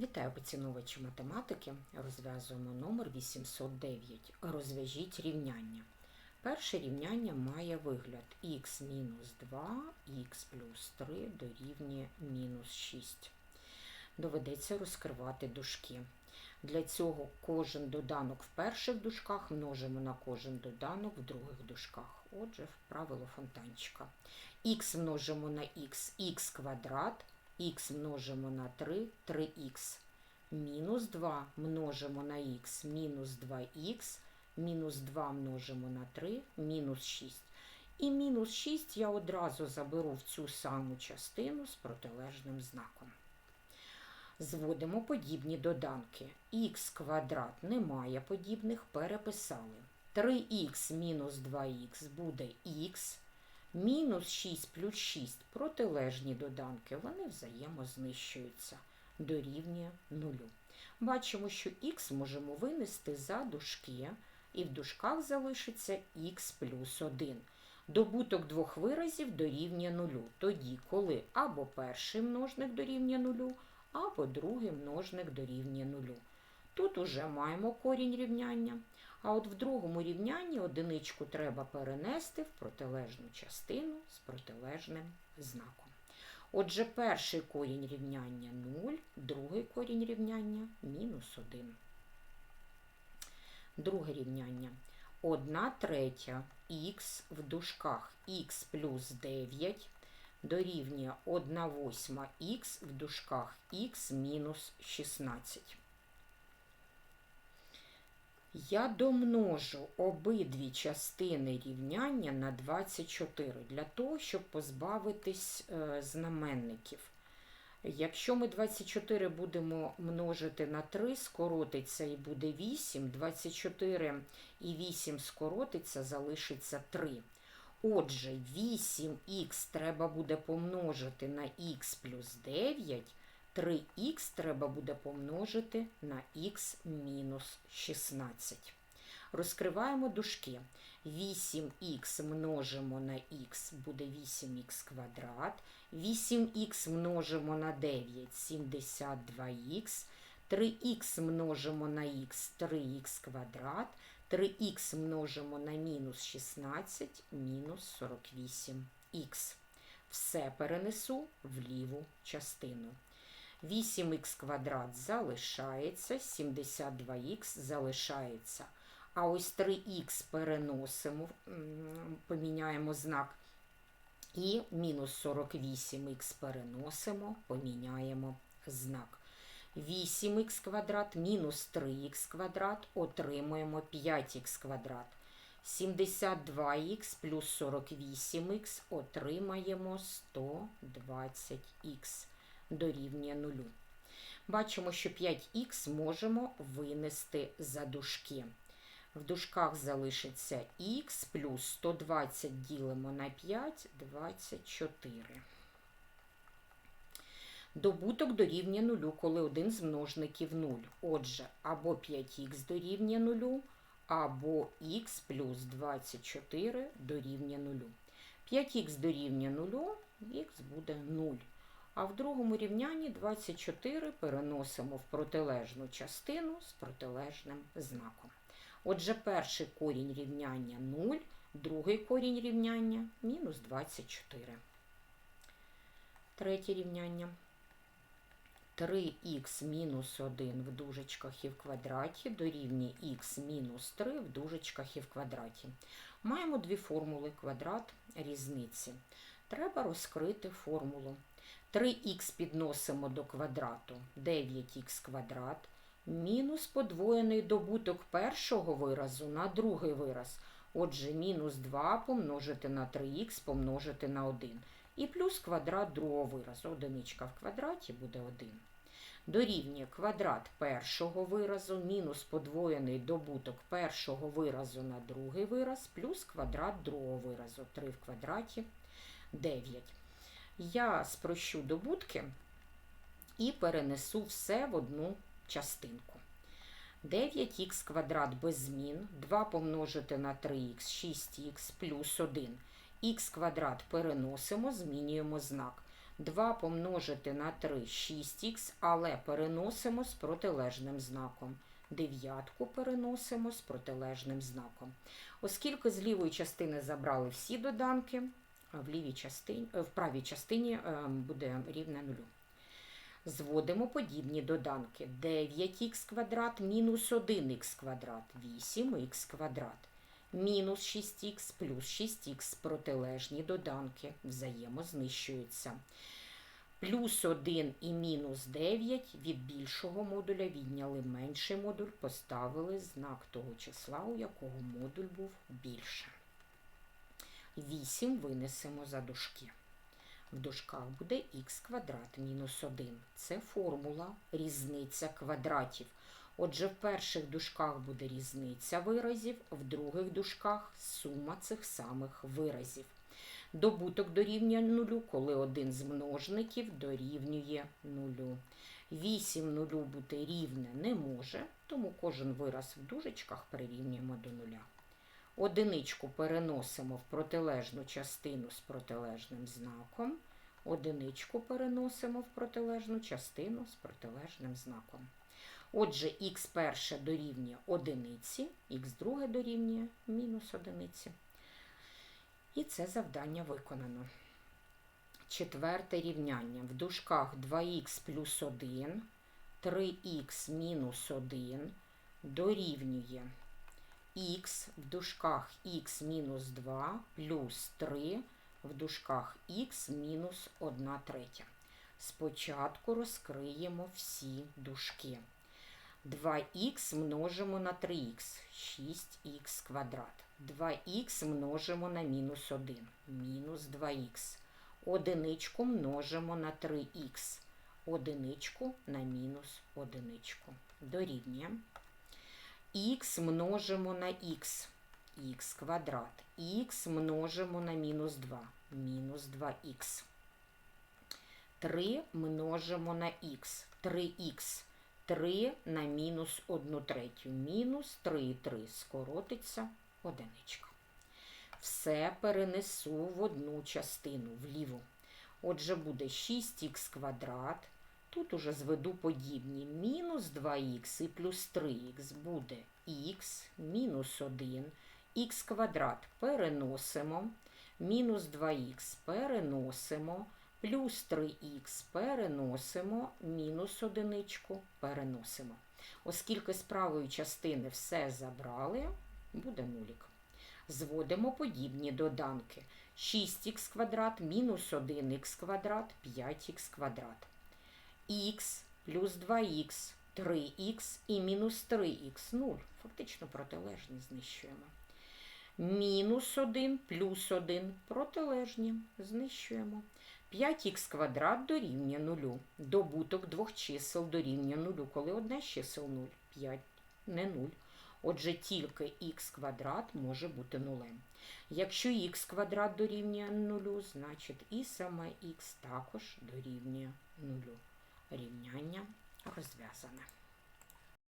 Вітаю поціновувачі математики. Розв'язуємо номер 809. Розв'яжіть рівняння. Перше рівняння має вигляд х мінус 2, х плюс 3 дорівнює мінус 6. Доведеться розкривати дужки. Для цього кожен доданок в перших дужках множимо на кожен доданок в других дужках. Отже, правило фонтанчика. х множимо на х, х квадрат, х множимо на 3, 3х. Мінус 2 множимо на х, мінус 2х, мінус 2 множимо на 3, мінус 6. І мінус 6 я одразу заберу в цю саму частину з протилежним знаком. Зводимо подібні доданки. х квадрат немає подібних, переписали. 3х мінус 2х буде х. Мінус 6 плюс 6 протилежні доданки, вони взаємознищуються, дорівнює нулю. Бачимо, що х можемо винести за дужки, і в дужках залишиться х плюс 1. Добуток двох виразів дорівнює нулю. Тоді, коли або перший множник дорівнює нулю, або другий множник дорівнює нулю. Тут уже маємо корінь рівняння. А от в другому рівнянні одиничку треба перенести в протилежну частину з протилежним знаком. Отже, перший корінь рівняння 0, другий корінь рівняння мінус 1. Друге рівняння. 1 третя х в дужках х плюс 9 дорівнює 1 восьма х в дужках х мінус 16. Я домножу обидві частини рівняння на 24 для того, щоб позбавитись е, знаменників. Якщо ми 24 будемо множити на 3, скоротиться і буде 8, 24 і 8 скоротиться, залишиться 3. Отже, 8х треба буде помножити на х плюс 9, 3х треба буде помножити на х мінус 16. Розкриваємо дужки. 8х множимо на х буде 8х квадрат. 8х множимо на 9 72х. 3х множимо на х 3х квадрат. 3х множимо на мінус 16 мінус 48х. Все перенесу в ліву частину. 8х квадрат залишається, 72х залишається. А ось 3х переносимо, поміняємо знак. І мінус 48х переносимо, поміняємо знак. 8х квадрат мінус 3х квадрат отримуємо 5х квадрат. 72х плюс 48х отримаємо 120х дорівнює 0. Бачимо, що 5х можемо винести за дужки. В дужках залишиться х плюс 120 ділимо на 5 24. Добуток дорівнює 0, коли один з множників 0. Отже, або 5х дорівнює 0, або х плюс 24 дорівнює 0. 5х дорівнює 0, х буде 0. А в другому рівнянні 24 переносимо в протилежну частину з протилежним знаком. Отже, перший корінь рівняння 0, другий корінь рівняння мінус 24. Третє рівняння. 3х мінус 1 в дужечках і в квадраті дорівнює х мінус 3 в дужечках і в квадраті. Маємо дві формули квадрат різниці. Треба розкрити формулу. 3х підносимо до квадрату 9х квадрат мінус подвоєний добуток першого виразу на другий вираз. Отже, мінус 2 помножити на 3х помножити на 1. І плюс квадрат другого виразу. Одиничка в квадраті буде 1. Дорівнює квадрат першого виразу мінус подвоєний добуток першого виразу на другий вираз, плюс квадрат другого виразу. 3 в квадраті 9. Я спрощу добутки і перенесу все в одну частинку. 9х квадрат без змін, 2 помножити на 3х, 6х плюс 1. х квадрат переносимо, змінюємо знак. 2 помножити на 3 6х, але переносимо з протилежним знаком. Дев'ятку переносимо з протилежним знаком. Оскільки з лівої частини забрали всі доданки, в, лівій частині, е, в правій частині е, буде рівне нулю. Зводимо подібні доданки. 9х квадрат мінус 1х квадрат, 8х квадрат. Мінус 6х плюс 6х протилежні доданки взаємознищуються. Плюс 1 і мінус 9 від більшого модуля відняли менший модуль, поставили знак того числа, у якого модуль був більше. 8 винесемо за дужки. В дужках буде х квадрат мінус 1. Це формула різниця квадратів. Отже, в перших дужках буде різниця виразів, в других дужках сума цих самих виразів. Добуток дорівнює нулю, коли один з множників дорівнює нулю. 8 нулю бути рівне не може, тому кожен вираз в дужечках прирівнюємо до нуля. Одиничку переносимо в протилежну частину з протилежним знаком. Одиничку переносимо в протилежну частину з протилежним знаком. Отже, х перше дорівнює одиниці, х друге дорівнює мінус одиниці. І це завдання виконано. Четверте рівняння. В дужках 2х плюс 1, 3х мінус 1 дорівнює х в дужках х мінус 2 плюс 3 в дужках х мінус 1 третя. Спочатку розкриємо всі дужки. 2х множимо на 3х, 6х квадрат. 2х множимо на мінус 1, мінус 2х. Одиничку множимо на 3х, одиничку на мінус одиничку. Дорівнює. Х множимо на х, х квадрат. х множимо на мінус 2, мінус 2х. 3 множимо на х, 3х. 3 на мінус 1 третю. Мінус 3 і 3 скоротиться одиничка. Все перенесу в одну частину вліву. Отже, буде 6х квадрат. Тут уже зведу подібні. Мінус 2х і плюс 3х буде х, мінус 1, х квадрат переносимо, мінус 2х переносимо, плюс 3х переносимо, мінус одиничку переносимо. Оскільки з правої частини все забрали, буде нулік. Зводимо подібні доданки. 6х квадрат мінус 1х квадрат 5х квадрат. Х плюс 2х, 3х і мінус 3х 0. Фактично протилежні знищуємо. Мінус 1 плюс 1 протилежні знищуємо. 5х квадрат дорівнює 0. Добуток двох чисел дорівнює 0, коли одне з чисел 0, 5 не 0. Отже, тільки х квадрат може бути нулем. Якщо х квадрат дорівнює 0, значить і саме х також дорівнює 0. Рівняння розв'язане.